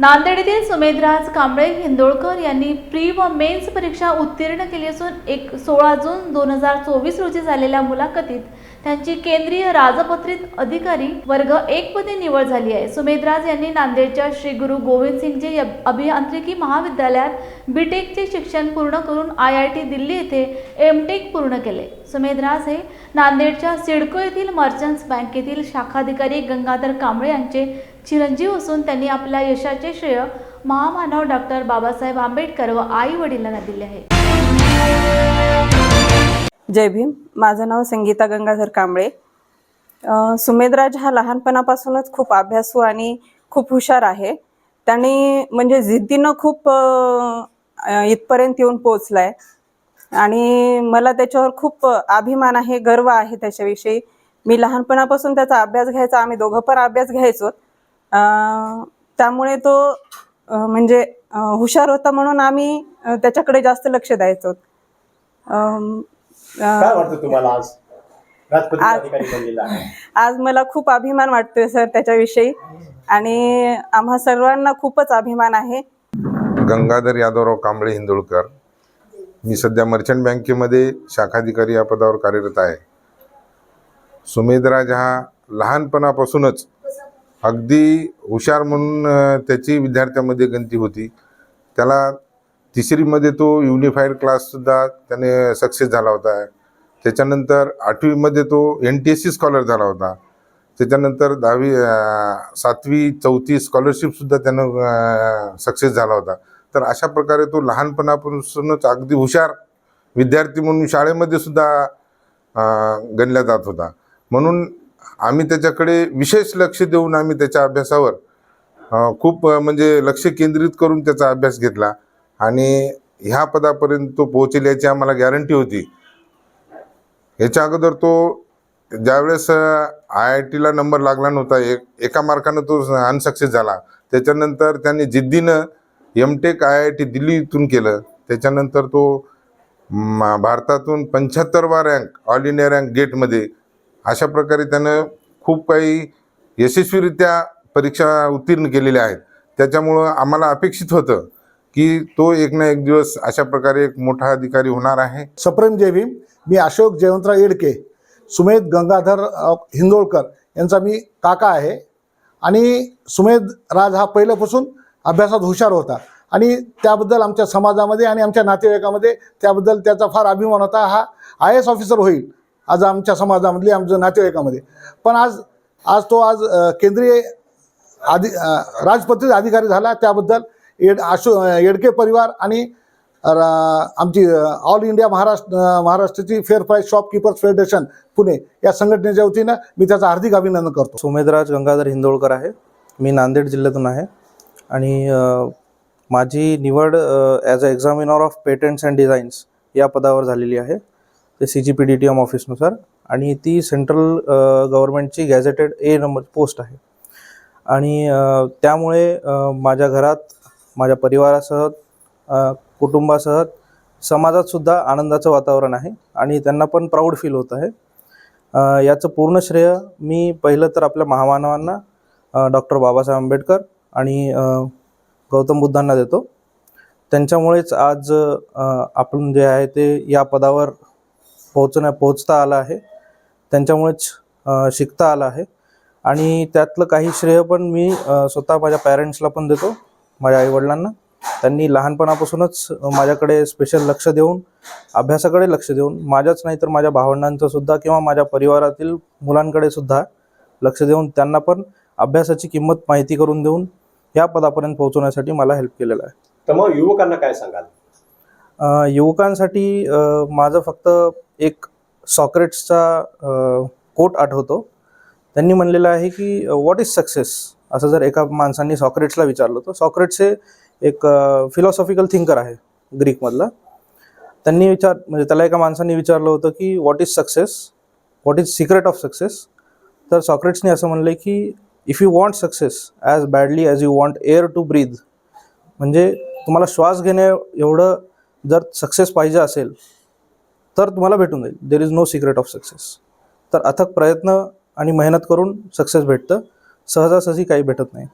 नांदेड येथील सुमेधराज कांबळे हिंदोळकर यांनी प्री व मेन्स परीक्षा उत्तीर्ण केली असून एक सोळा जून दोन हजार चोवीस रोजी झालेल्या मुलाखतीत त्यांची केंद्रीय राजपत्रित अधिकारी वर्ग एक मध्ये निवड झाली आहे. सुमेधराज यांनी नांदेडच्या श्री गुरु गोविंद सिंगजी अभियांत्रिकी महाविद्यालयात बीटेकचे शिक्षण पूर्ण करून आय आय टी दिल्ली येथे एम टेक पूर्ण केले. सुमेधराज हे नांदेडच्या सिडको येथील मर्चंट्स बँकेतील शाखाधिकारी गंगाधर कांबळे यांचे चिरंजीव असून त्यांनी आपल्या यशाचे श्रेय महामानव डॉक्टर बाबासाहेब आंबेडकर व आई वडिलांना दिले आहे. जय भीम. माझं नाव संगीता गंगाधर कांबळे. सुमेधराज हा लहानपणापासूनच खूप अभ्यासू आणि खूप हुशार आहे. त्यांनी म्हणजे जिद्दीनं खूप इथपर्यंत येऊन पोचलाय आणि मला त्याच्यावर खूप अभिमान आहे गर्व आहे त्याच्याविषयी. मी लहानपणापासून त्याचा अभ्यास घ्यायचा आम्ही दोघं पण अभ्यास घ्यायचो. त्यामुळे तो म्हणजे हुशार होता म्हणून आम्ही त्याच्याकडे जास्त लक्ष द्यायचो. अम, अ, काय वाटतं तुम्हाला आज? आज मला खूप अभिमान वाटतोय सर त्याच्याविषयी. आणि आम्हा सर्वांना खूपच अभिमान आहे. गंगाधर यादवराव कांबळे हिंदोळकर. मी सध्या मर्चंट बँकेमध्ये शाखाधिकारी या पदावर कार्यरत आहे. सुमेधराज हा लहानपणापासूनच अगदी हुशार म्हणून त्याची विद्यार्थ्यामध्ये गणती होती. त्याला तिसरीमध्ये तो युनिफाईड क्लाससुद्धा त्याने सक्सेस झाला होता. त्याच्यानंतर आठवीमध्ये तो N T S C scholar झाला होता. त्याच्यानंतर दहावी सातवी चौथी स्कॉलरशिपसुद्धा त्यानं सक्सेस झाला होता. तर अशा प्रकारे तो लहानपणापासूनच अगदी हुशार विद्यार्थी म्हणून शाळेमध्ये सुद्धा गणला जात होता. म्हणून आम्ही त्याच्याकडे विशेष लक्ष देऊन आम्ही त्याच्या अभ्यासावर खूप म्हणजे लक्ष केंद्रित करून त्याचा अभ्यास घेतला. आणि ह्या पदापर्यंत तो पोहोचेल याची आम्हाला गॅरंटी होती. याच्या अगोदर तो ज्यावेळेस आय आय टीला नंबर लागला नव्हता एक एका मार्कानं तो अनसक्सेस झाला. त्याच्यानंतर त्याने जिद्दीनं M tech I I T दिल्लीतून केलं. त्याच्यानंतर तो भारतातून पंच्याहत्तरवा रँक ऑल इंडिया रँक गेटमध्ये अशा प्रकारे त्यानं खूप काही यशस्वीरित्या परीक्षा उत्तीर्ण केलेल्या आहेत. त्याच्यामुळं आम्हाला अपेक्षित होतं की तो एक ना एक दिवस अशा प्रकारे एक मोठा अधिकारी होणार आहे. सप्रेम जय भीम मी अशोक जयवंतराव येडके सुमेध गंगाधर हिंदोळकर यांचा मी काका आहे. आणि सुमेध राज हा पहिल्यापासून अभ्यासात हुशार होता. आणि त्याबद्दल आमच्या समाजामध्ये आणि आमच्या नातेवाईकामध्ये त्याबद्दल त्याचा फार अभिमान होता. हा आय एस ऑफिसर होईल. आज आमच्या समाजामधली आमच्या नातेवाईकामध्ये. पण आज आज तो आज केंद्रीय आधी राजपत्रित अधिकारी झाला. त्याबद्दल येड आशो येडके परिवार आणि आमची ऑल इंडिया महाराष्ट्र महाराष्ट्राची fair price shopkeepers federation Pune या संघटनेच्या वतीनं मी त्याचं हार्दिक अभिनंदन करतो. सुमेधराज गंगाधर हिंदोळकर आहे. मी नांदेड जिल्ह्यातून आहे. आणि माझी निवड as a examiner of patents and designs या पदावर झालेली आहे. ते C G P D T M ऑफिसनुसार आणि ती सेंट्रल गव्हर्नमेंटची गॅझेटेड ए नंबर पोस्ट आहे. आणि त्यामुळे माझ्या घरात माझ्या परिवारासह कुटुंबासह समाजातसुद्धा आनंदाचं वातावरण आहे. आणि त्यांना पण प्राऊड फील होत आहे. याचं पूर्ण श्रेय मी पहिलं तर आपल्या महामानवांना डॉक्टर बाबासाहेब आंबेडकर आणि गौतम बुद्धांना देतो. त्यांच्यामुळेच आज आपण जे आहे ते या पदावर पोहोचण्या पोहोचता आलं आहे. त्यांच्यामुळेच शिकता आलं आहे. आणि त्यातलं काही श्रेय पण मी स्वतः माझ्या पॅरेंट्सला पण देतो माझ्या आईवडिलांना. त्यांनी लहानपणापासूनच माझ्याकडे स्पेशल लक्ष देऊन अभ्यासाकडे लक्ष देऊन माझ्याच नाही तर माझ्या भावंडांचं सुद्धा किंवा माझ्या परिवारातील मुलांकडे सुद्धा लक्ष देऊन त्यांना पण अभ्यासाची किंमत माहिती करून देऊन या पदापर्यंत पोहोचवण्यासाठी मला हेल्प केलेलं आहे. तर मग युवकांना काय सांगाल? युवकांसाठी माझं फक्त एक सॉक्रेट्सचा कोट आठवतो. त्यांनी म्हणलेलं आहे की व्हॉट इज सक्सेस असं जर एका माणसांनी सॉक्रेट्सला विचारलं तर सॉक्रेट्स हे एक फिलॉसॉफिकल थिंकर आहे ग्रीकमधला. त्यांनी विचार म्हणजे त्याला एका माणसाने विचारलं होतं की what is success what is secret of success तर सॉक्रेट्सने असं म्हणलं की if you want success as badly as you want air to breathe म्हणजे तुम्हाला श्वास घेणे एवढं जर सक्सेस पाहिजे असेल तर तुम्हाला भेटून जाईल. There is no secret of success तर अथक प्रयत्न आणि मेहनत करून सक्सेस भेटतं. सहजासहजी काही भेटत नाही.